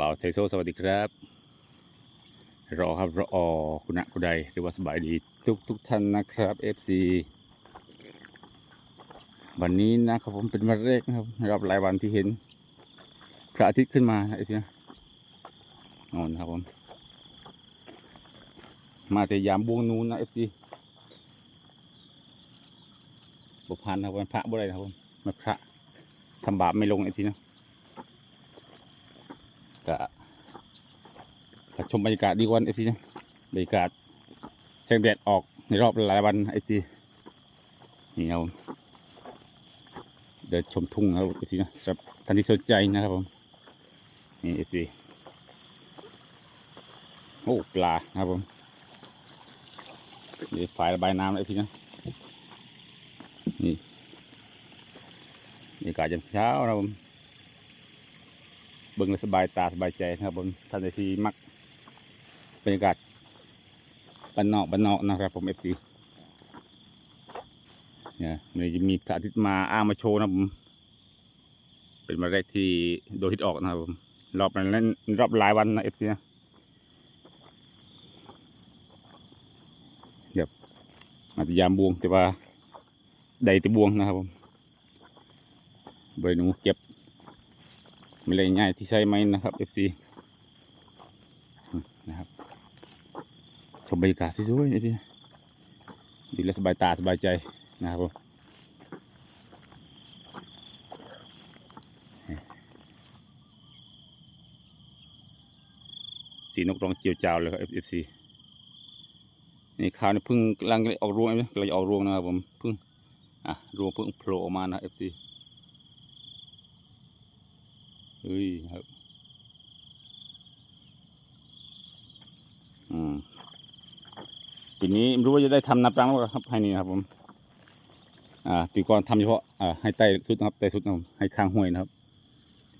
บ่าวไทโซสวัสดีครับ รอครับรออคุณะคุณใดหรือว่าสบายดีทุกทุกท่านนะครับ FC วันนี้นะครับผมเป็นวันแรกนะครับรอบหลายวันที่เห็นพระอาทิตย์ขึ้นมาไอ้ทีนะนอนครับผม มาแต่ยามบวงนูนนะ FC บุพันนะครับวันพระบ่ได้นะครับผมมาพระทำบาปไม่ลงไอ้ทีนะ ก็ก็ชมบรรยากาศดีกว่าเอฟซีนะบรรยากาศแสงแดดออกในรอบหลายวันเอฟซีนี่ครับผมเดินชมทุ่งนะครับเอฟซีนะสำหรับท่านที่สนใจนะครับผมนี่เอฟซีโอ้ปลานะครับผมนี่ฝายระบายน้ำเอซีนะนี่บรรยากาศยามเช้านะครับผม บิ่งสบายตาสบายใจนะครับผมท่านใดที่มักบรรยากาศบ้านนอกบ้านนอกนะครับผมเอฟซีเนี่ยมันจะมีพระอาทิตย์มาอ้างมาโชว์นะครับผมเป็นมาแรกที่โดนฮิตออกนะครับผมรอบนั้นรอบหลายวันนะเอฟซีนะเดี๋ยวอาจจะยามบวงแต่ว่าใดแต่บวงนะครับผมบหนูเก็บ ไม่เลยง่ายที่ใช้ไม้นะครับ FC อืมนะครับชมบรรยากาศสวยๆนี่ดิดูแลสบายตาสบายใจนะครับผมสีนกร้องเจียวจาวเลยครับ FC นี่ข้าวนี่เพิ่งกำลังออกรวงนะกำลังจะออกรวงนะครับผมเพิ่งอะรวงเพิ่งโผล่ออกมานะ FC เฮ้ยครับอืมปีนี้ไม่รู้ว่าจะได้ทำนับรังหรือเปล่าครับให้นี่นะครับผม อ่าปีก่อนทำเฉพาะอ่าให้ใต้สุดนะครับใต้สุดนะครับให้ข้างห้วยนะครับ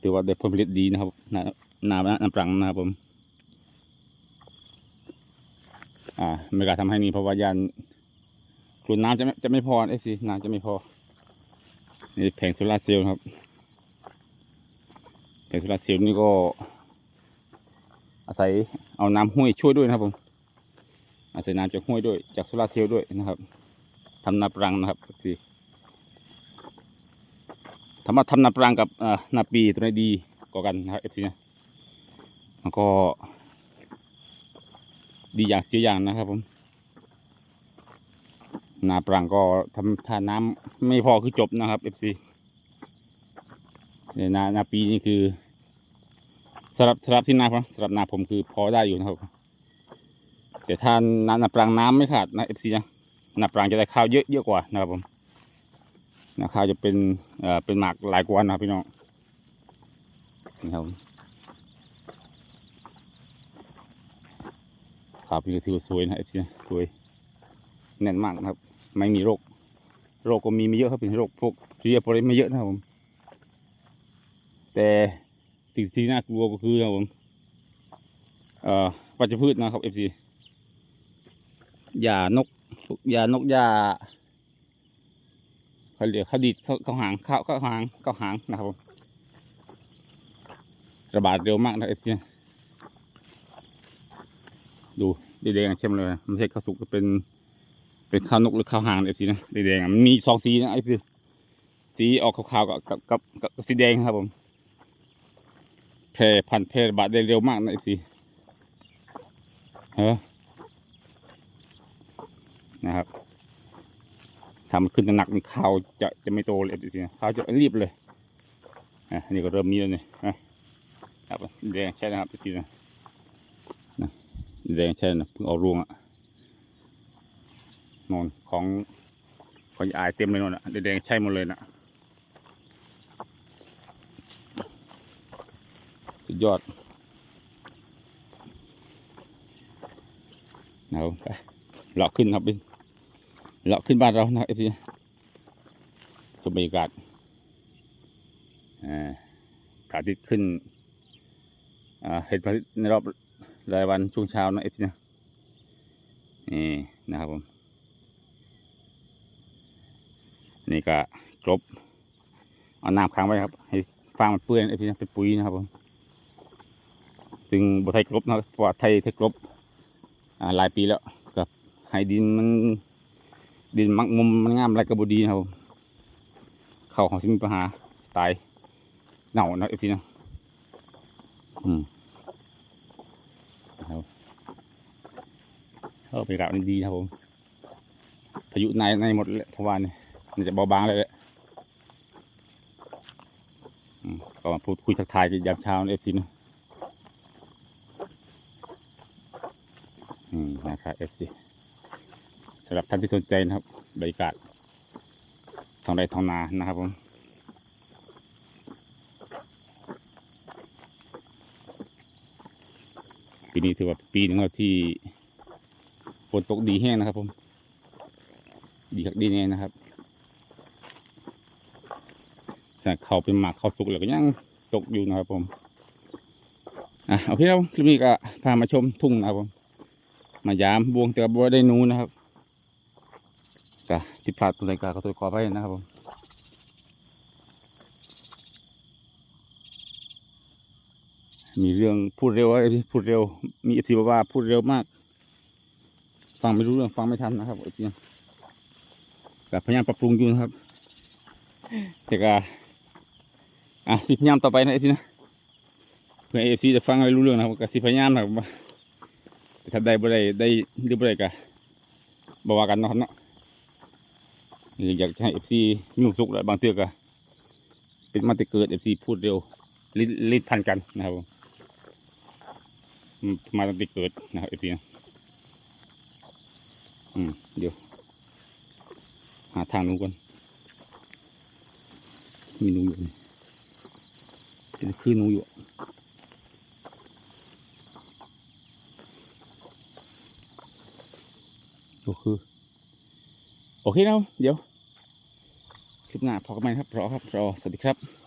ถือว่าได้ผลผลิตดีนะครับนานาน้ำปรังนะครับผม อ่าไม่กล้าทำให้นี่เพราะว่ายานกลุ่นน้ำจะไม่จะไม่พอเอฟซีน้ำจะไม่พอนี่แผงโซลาร์เซลล์นะครับ แต่โซลาเซลล์นี่ก็ อาศัยเอาน้ำห้วยช่วยด้วยนะครับผมอาศัยน้ำจากห้วยด้วยจากโซลาเซลล์ด้วยนะครับทำนาปรังนะครับสิถามาทำนาปรังกับนาปีตัวไหนดีกว่ากันนะครับเอฟซีนะมันก็ดีอย่างเสียอย่างนะครับผม นาปรังก็ทำถ้าน้ำไม่พอคือจบนะครับเอฟซีเนี่ยนานาปีนี่คือ สำหรับสำหรับที่นาผมสำหรับนาผมคือพอได้อยู่นะครับแต่ถ้านานาปรังน้ำไม่ขาดนะเอฟซีนะนาปรังจะได้ข้าวเยอะเยอะกว่านะครับผมนาข้าวจะเป็นเอ่อเป็นหมากหลายกว่านะครับพี่น้องนี่ครับข้าวพี่ก็ถือสวยนะเอฟซีนะสวยแน่นมากนะครับ ไม่มีโรค โรคก็มีไม่เยอะครับเป็นโรคพวกเพลียโปรไม่เยอะนะครับผมแต่ สิ่งที่น่ากลัวก็คือครับผมเอ่อวัชพืชนะครับเอฟซียานกยานกยาเขาเรียกเขาดีดเขาเขาหางเขาเขาหางเขาหางนะครับผมระบาดเร็วมากนะเอฟซีดูแดงๆเข้มเลยนไม่ใช่ข้าวสุกเป็นเป็นข้าวนกหรือข้าวหางเอฟซีนะแดงๆมันมีสองสีนะเอฟซีสีออกขาวๆกับกับกับสีแดงครับผม แพร่พันแพร่ระบาดได้เร็วมากนะไอซีเออนะครับทำขึ้นหนักนี่ข้าวจะจะไม่โตเลยไอซีข้าวจะรีบเลยอะนี่ก็เริ่มมีแล้วนี่นะครับแดงใช่นะครับไอซีนะนะแดงใช่นะเพิ่งออกรวงอะนอนของของยายเต็มเลยนอนอะแดงใช่หมดเลยนะ สุด ยอดเอาไปเลาะขึ้นครับบินเลาะขึ้นบ้านเรานะครับเอฟซีชมบรรยากาศอ่าพระอาทิตย์ขึ้นอ่าเห็นพระอาทิตย์ในรอบรายวันช่วงเช้านะเอฟซีนะนี่นะครับผม นี่ก็กรบเอาน้ำค้างไว้ครับ ให้ฟางมันเปื้อนเอฟซีนะเป็นปุ๋ยนะครับผม ซึ่งบไทยกรบนะครับเพราะว่าไทยไทยกรบอ่าหลายปีแล้วกับให้ดินมัน ดินมักมุมมันงามไรกระบดีนะครับเข้าของสิมีปัญหาตายเหน่านะเอฟซีนะอืมนะครับเข้าไปกราบนี่ดีนะครับผมพายุในในหมดเลยทวารนี่มันจะเบาบางเลยแหละก็มาพูดคุยทักทายกันยามเช้าเอฟซีนะอืมนะครับเอฟซีสำหรับท่านที่สนใจนะครับบรรยากาศทองไร่ทองนานะครับผมปีนี้ถือว่าปีหนึ่งแล้วที่ฝนตกดีแห้งนะครับผม ดีคักดีแน่นะครับแต่เขาเป็นหมากเขาสุกแล้วก็ยังตกอยู่นะครับผมอะโอเคครับคลิปนี้ก็พามาชมทุ่งนะครับผม มายามบวงเตือบัวได้นูนะครับก็ผิดพลาดตัวใดก็ขอโทษขออภัยนะครับผมมีเรื่องพูดเร็วไอ้ที่พูดเร็ว มีอฟซีบว่าพูดเร็วมาก ฟังไม่รู้เรื่องฟังไม่ทันนะครับไอ้ที่ก็พยายามปรับปรุงอยู่นะครับแต่ก็อะสิพยายามต่อไปนะไอ้ที่นะเพื่อเอฟซีจะฟังอะไรรู้เรื่องนะครับก็สิพยายามนะครับ ถ้าได้บ่ได้ได้หรือบ่ได้ก็บ่ว่ากันเนาะครับเนาะอยากจะให้เอฟซีมีความสุขและบางเทื่อก็เป็นมาแต่เกิดเอฟซีพูดเร็วลิ้นลิ้นพันกันนะครับมาตั้งแต่เกิดนะครับเอฟซีอืมเดี๋ยว หาทางหนูก่อนมีนูอยู่นี่เป็นคือนูอยู่ ก็คือ โอเคนะเดี๋ยว คลิปหน้าพอกันไหมครับรอครับรอสวัสดีครับ